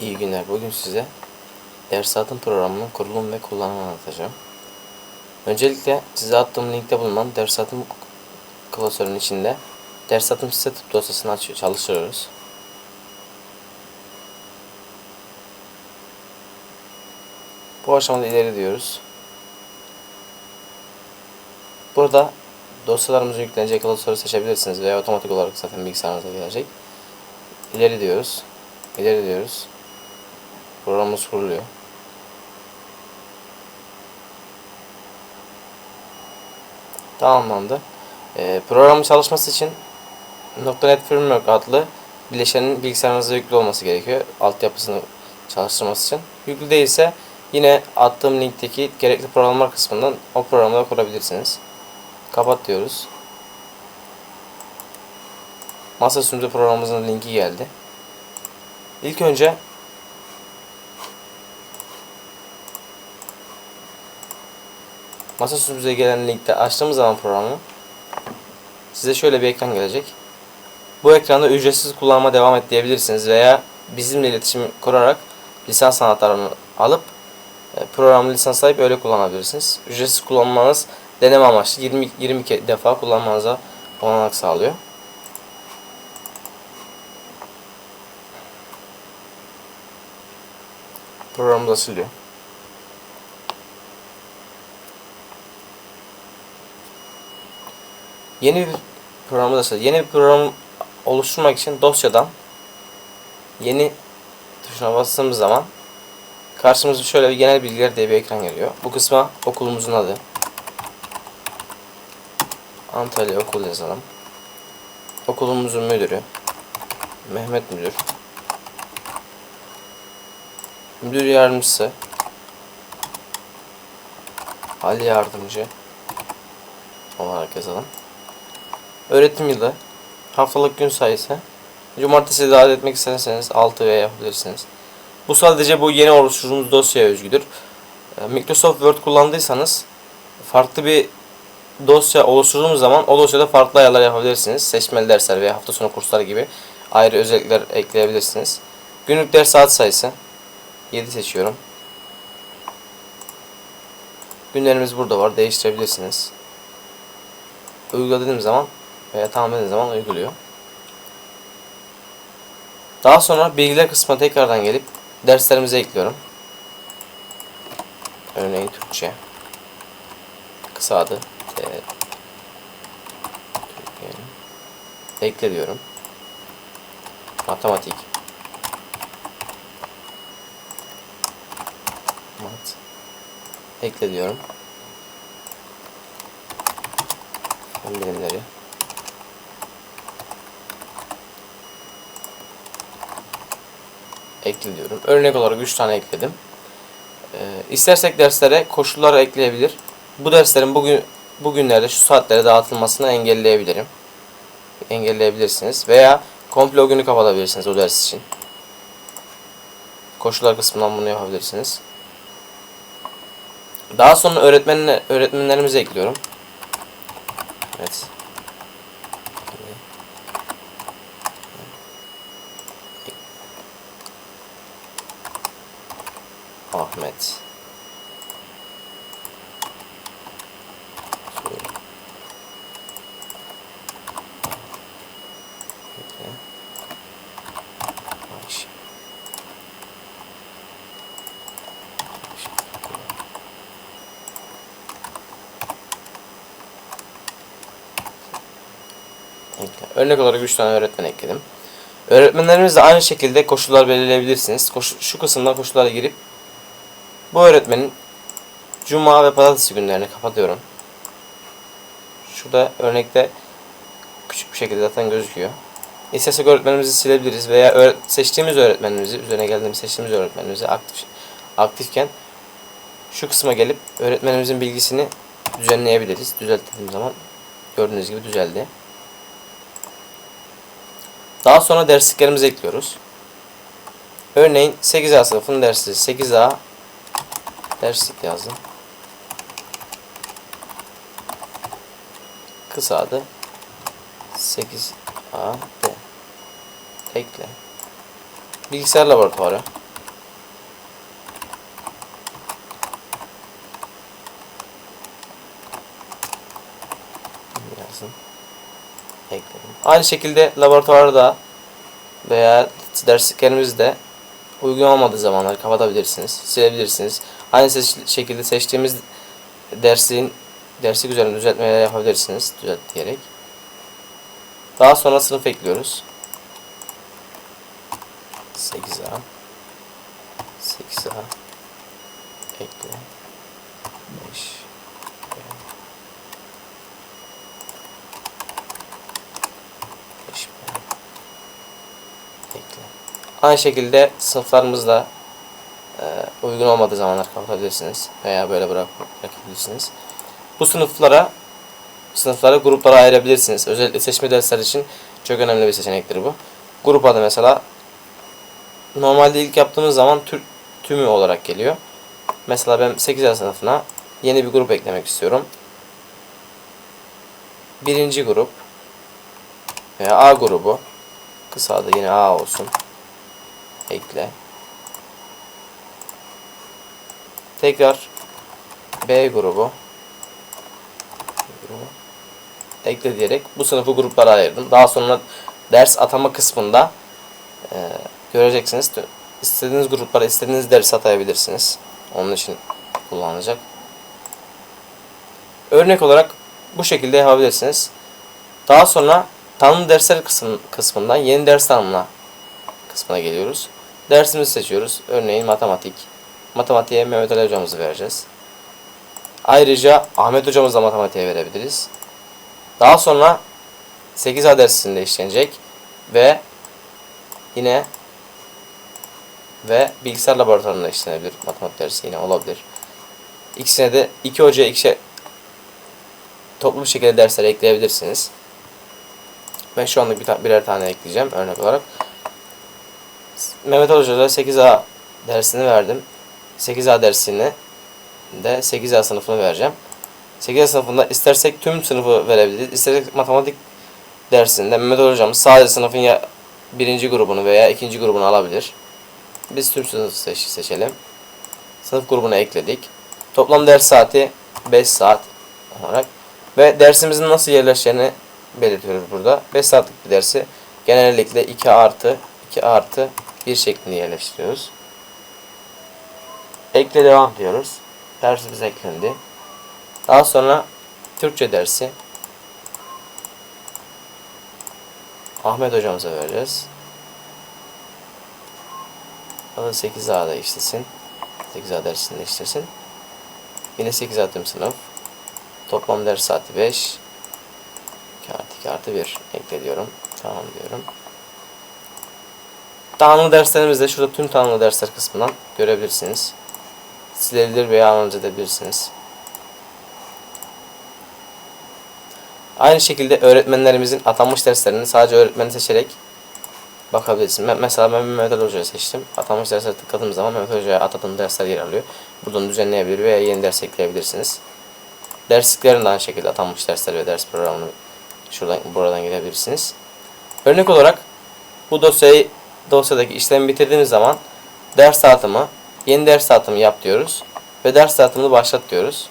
İyi günler. Bugün size Dersat'ın programının kurulum ve kullanımını anlatacağım. Öncelikle size attığım linkte bulunan Dersat'ın klasörünün içinde Dersat'ın setup dosyasını açıyor, çalıştırıyoruz. Bu aşamada ileri diyoruz. Burada dosyalarımızın yüklenecek klasörü seçebilirsiniz veya otomatik olarak zaten bilgisayarınıza gelecek. İleri diyoruz. İleri diyoruz. Programımız kuruluyor. Tamamlandı. Ee, programın çalışması için .NET Framework adlı bileşenin bilgisayarınıza yüklü olması gerekiyor. Altyapısını çalıştırması için. Yüklü değilse yine attığım linkteki gerekli programlar kısmından o programı da kurabilirsiniz. Kapat diyoruz. Masa üstümüzde programımızın linki geldi. İlk önce Masaüstümüze gelen linkte açtığımız zaman programı size şöyle bir ekran gelecek. Bu ekranda ücretsiz kullanıma devam et diyebilirsiniz veya bizimle iletişim kurarak lisans anahtarını alıp e, programı lisanslayıp öyle kullanabilirsiniz. Ücretsiz kullanmanız deneme amaçlı 20 20 defa kullanmanıza olanak sağlıyor. Programımız açılıyor. Yeni bir programı da Yeni bir program oluşturmak için dosyadan yeni tuşuna bastığımız zaman karşımıza şöyle bir genel bilgiler diye bir ekran geliyor. Bu kısma okulumuzun adı. Antalya Okul yazalım. Okulumuzun müdürü. Mehmet Müdür. Müdür yardımcısı. Ali yardımcı olarak yazalım. Öğretim yılı, haftalık gün sayısı. Cumartesi dahil etmek isterseniz 6 veya yapabilirsiniz. Bu sadece bu yeni oluşturduğumuz dosyaya özgüdür. Ee, Microsoft Word kullandıysanız farklı bir dosya oluşturduğumuz zaman o dosyada farklı ayarlar yapabilirsiniz. Seçmeli dersler veya hafta sonu kurslar gibi ayrı özellikler ekleyebilirsiniz. Günlük ders saat sayısı 7 seçiyorum. Günlerimiz burada var. Değiştirebilirsiniz. Uygula dediğim zaman veya tamam zaman uyguluyor. Daha sonra bilgiler kısmına tekrardan gelip derslerimize ekliyorum. Örneğin Türkçe. Kısa adı. Ekle diyorum. Matematik. Mat. Ekle diyorum. Bilimleri. Ekle diyorum. Örnek olarak 3 tane ekledim. Ee, istersek derslere koşullar ekleyebilir. Bu derslerin bugün bugünlerde şu saatlere dağıtılmasını engelleyebilirim. Engelleyebilirsiniz veya komple o günü kapatabilirsiniz o ders için. Koşullar kısmından bunu yapabilirsiniz. Daha sonra öğretmenler, öğretmenlerimizi ekliyorum. Evet. Ahmet. Ekle. Örnek olarak 3 tane öğretmen ekledim. Öğretmenlerimiz de aynı şekilde koşullar belirleyebilirsiniz. Şu kısımda koşullara girip bu öğretmenin Cuma ve Pazartesi günlerini kapatıyorum. Şurada örnekte küçük bir şekilde zaten gözüküyor. İstersek öğretmenimizi silebiliriz veya seçtiğimiz öğretmenimizi, üzerine geldiğimiz seçtiğimiz öğretmenimizi aktif aktifken şu kısma gelip öğretmenimizin bilgisini düzenleyebiliriz. Düzelttiğim zaman gördüğünüz gibi düzeldi. Daha sonra dersliklerimizi ekliyoruz. Örneğin 8A sınıfının dersi 8A derslik yazdım. Kısa adı 8A D. Tekle. Bilgisayar laboratuvarı. Yazın. Ekledim. Aynı şekilde laboratuvarda veya dersliklerimizde uygun olmadığı zamanlar kapatabilirsiniz, silebilirsiniz. Aynı şekilde seçtiğimiz dersin derslik üzerine düzeltmeler yapabilirsiniz düzelt diyerek. Daha sonra sınıf ekliyoruz. 8A 8A ekle 5 5 ekle. Aynı şekilde sınıflarımızda e, uygun olmadığı zamanlar kapatabilirsiniz veya böyle bırak bırakabilirsiniz. Bu sınıflara sınıflara gruplara ayırabilirsiniz. Özellikle seçme dersler için çok önemli bir seçenektir bu. Grup adı mesela normalde ilk yaptığımız zaman tümü olarak geliyor. Mesela ben 8. sınıfına yeni bir grup eklemek istiyorum. Birinci grup veya A grubu kısa adı yine A olsun. Ekle. Tekrar B grubu grubu ekle diyerek bu sınıfı gruplara ayırdım. Daha sonra ders atama kısmında e, göreceksiniz. İstediğiniz gruplara istediğiniz ders atayabilirsiniz. Onun için kullanılacak. Örnek olarak bu şekilde yapabilirsiniz. Daha sonra tanımlı dersler kısmı, kısmından yeni ders tanımla kısmına geliyoruz. Dersimizi seçiyoruz. Örneğin matematik. Matematiğe Mehmet Ali hocamızı vereceğiz. Ayrıca Ahmet hocamızla matematiğe verebiliriz. Daha sonra 8A dersinde işlenecek ve yine ve bilgisayar laboratuvarında işlenebilir matematik dersi yine olabilir. İkisine de iki hocaya ikişe toplu bir şekilde dersler ekleyebilirsiniz. Ben şu anlık bir ta birer tane ekleyeceğim örnek olarak. Mehmet Hoca'da 8A dersini verdim. 8A dersini de 8A sınıfını vereceğim. 8A sınıfında istersek tüm sınıfı verebiliriz. İstersek matematik dersinde Mehmet Hocamız sadece sınıfın ya birinci grubunu veya ikinci grubunu alabilir. Biz tüm sınıfı seç seçelim. Sınıf grubuna ekledik. Toplam ders saati 5 saat olarak. Ve dersimizin nasıl yerleşeceğini belirtiyoruz burada. 5 saatlik bir dersi genellikle 2 artı 2 artı 1 şeklinde yerleştiriyoruz. Ekle devam diyoruz. Dersimiz eklendi. Daha sonra Türkçe dersi Ahmet hocamıza vereceğiz. Adı 8A'da işlesin. 8A dersinde işlesin. Yine 8 tüm sınıf. Toplam ders saati 5. 2 artı 2 artı 1 ekle diyorum. Tamam diyorum. Tanımlı derslerimizde şurada tüm tanımlı dersler kısmından görebilirsiniz. Silebilir veya analiz edebilirsiniz. Aynı şekilde öğretmenlerimizin atanmış derslerini sadece öğretmeni seçerek bakabilirsin. Ben, mesela ben Mehmet Ali Hoca'yı seçtim. Atanmış derslere tıkladığım zaman Mehmet Hoca'ya atadığım dersler yer alıyor. Buradan düzenleyebilir veya yeni ders ekleyebilirsiniz. Dersliklerin de aynı şekilde atanmış dersler ve ders programını şuradan buradan gidebilirsiniz. Örnek olarak bu dosyayı dosyadaki işlemi bitirdiğimiz zaman ders dağıtımı, yeni ders dağıtımı yap diyoruz ve ders dağıtımını başlat diyoruz.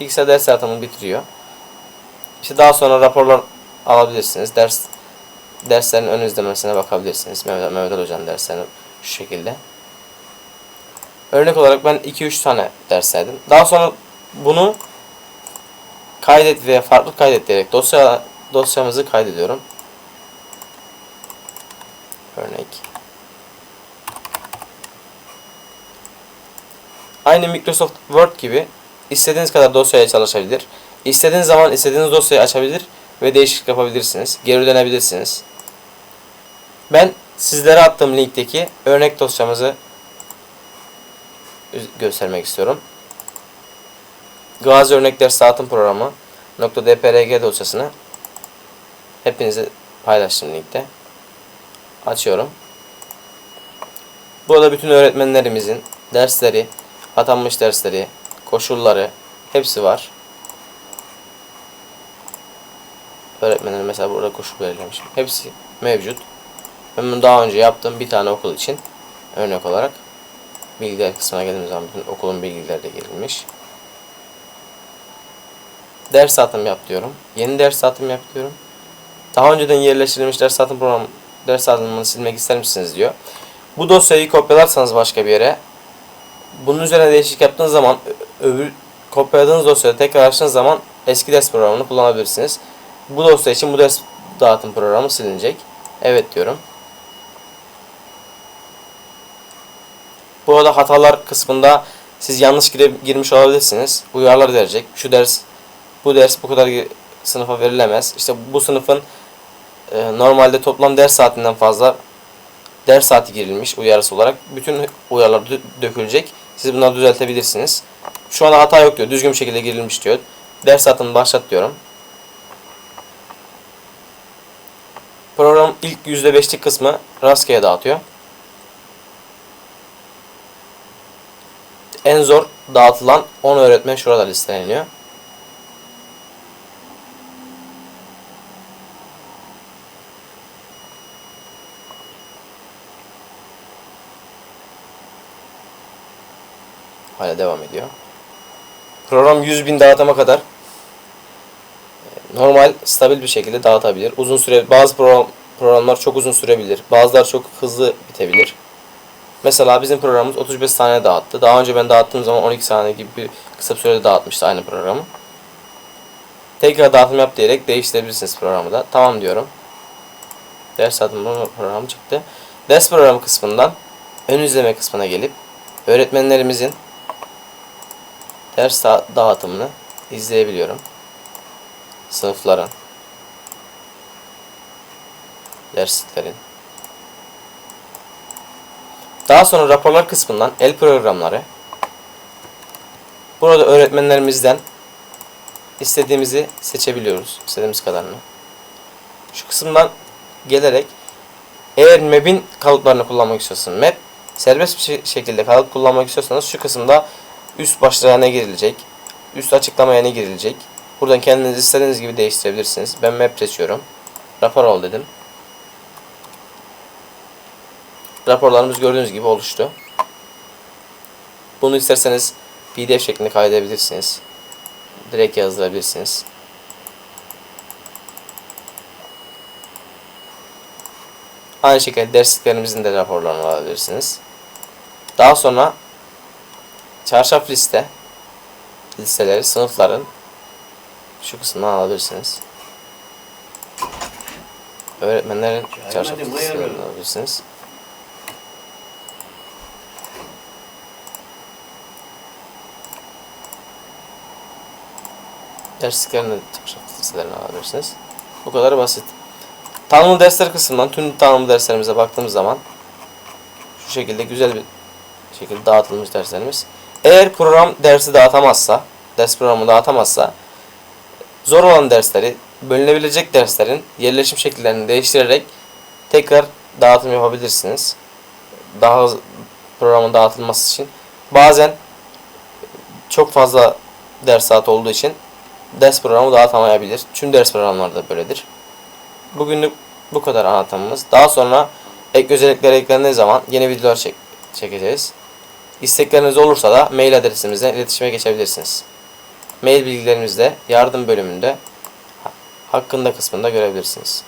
Bilgisayar ders dağıtımını bitiriyor. İşte daha sonra raporlar alabilirsiniz. Ders derslerin ön izlemesine bakabilirsiniz. Mehmet, Mehmet Hoca'nın derslerini şu şekilde. Örnek olarak ben 2-3 tane ders verdim. Daha sonra bunu kaydet veya farklı kaydet diyerek dosya dosyamızı kaydediyorum. Örnek. Aynı Microsoft Word gibi istediğiniz kadar dosyaya çalışabilir. İstediğiniz zaman istediğiniz dosyayı açabilir ve değişiklik yapabilirsiniz. Geri dönebilirsiniz. Ben sizlere attığım linkteki örnek dosyamızı göstermek istiyorum. Gazi Örnekler Dağıtım Programı .dprg dosyasını hepinize paylaştım linkte. Açıyorum. Burada bütün öğretmenlerimizin dersleri, atanmış dersleri, koşulları hepsi var. Öğretmenlerin mesela burada koşul belirlemişim. Hepsi mevcut. Ben bunu daha önce yaptım bir tane okul için örnek olarak. Bilgiler kısmına geldiğimiz zaman bütün okulun bilgileri de girilmiş. Ders atım yap diyorum. Yeni ders atım yap diyorum. Daha önceden yerleştirilmiş ders atım programı ders atımını silmek ister misiniz diyor. Bu dosyayı kopyalarsanız başka bir yere bunun üzerine değişiklik yaptığınız zaman öbür kopyaladığınız dosyada tekrar açtığınız zaman eski ders programını kullanabilirsiniz. Bu dosya için bu ders dağıtım programı silinecek. Evet diyorum. Bu arada hatalar kısmında siz yanlış girmiş olabilirsiniz. Uyarılar verecek. Şu ders bu ders bu kadar sınıfa verilemez. İşte bu sınıfın e, normalde toplam ders saatinden fazla ders saati girilmiş uyarısı olarak bütün uyarılar dö- dökülecek. Siz bunları düzeltebilirsiniz. Şu anda hata yok diyor. Düzgün bir şekilde girilmiş diyor. Ders saatini başlat diyorum. Program ilk %5'lik kısmı rastgele dağıtıyor. En zor dağıtılan 10 öğretmen şurada listeleniyor. Hala devam ediyor. Program 100 bin dağıtama kadar normal, stabil bir şekilde dağıtabilir. Uzun süre bazı program, programlar çok uzun sürebilir. Bazıları çok hızlı bitebilir. Mesela bizim programımız 35 saniye dağıttı. Daha önce ben dağıttığım zaman 12 saniye gibi bir kısa bir sürede dağıtmıştı aynı programı. Tekrar dağıtım yap diyerek değiştirebilirsiniz programı da. Tamam diyorum. Ders dağıtım programı çıktı. Ders programı kısmından ön izleme kısmına gelip öğretmenlerimizin ders da- dağıtımını izleyebiliyorum. Sınıfların, dersliklerin. Daha sonra raporlar kısmından el programları. Burada öğretmenlerimizden istediğimizi seçebiliyoruz. istediğimiz kadarını. Şu kısımdan gelerek eğer map'in kalıplarını kullanmak istiyorsanız map serbest bir şe- şekilde kalıp kullanmak istiyorsanız şu kısımda üst başlığa ne girilecek, üst açıklamaya ne girilecek. Buradan kendiniz istediğiniz gibi değiştirebilirsiniz. Ben map seçiyorum. Rapor ol dedim. Raporlarımız gördüğünüz gibi oluştu. Bunu isterseniz PDF şeklinde kaydedebilirsiniz. Direkt yazdırabilirsiniz. Aynı şekilde dersliklerimizin de raporlarını alabilirsiniz. Daha sonra çarşaf liste listeleri sınıfların şu kısmından alabilirsiniz. Öğretmenlerin çarşaf listelerini alabilirsiniz. Dersliklerini de çarşaf listelerini alabilirsiniz. Bu kadar basit. Tanımlı dersler kısmından tüm tanımlı derslerimize baktığımız zaman şu şekilde güzel bir şekilde dağıtılmış derslerimiz. Eğer program dersi dağıtamazsa, ders programı dağıtamazsa zor olan dersleri, bölünebilecek derslerin yerleşim şekillerini değiştirerek tekrar dağıtım yapabilirsiniz. Daha programın dağıtılması için. Bazen çok fazla ders saat olduğu için ders programı dağıtamayabilir. Tüm ders programları da böyledir. Bugünlük bu kadar anlatımımız. Daha sonra ek özellikler eklendiği zaman yeni videolar çek çekeceğiz. İstekleriniz olursa da mail adresimizden iletişime geçebilirsiniz. Mail bilgilerimizi de yardım bölümünde ha- hakkında kısmında görebilirsiniz.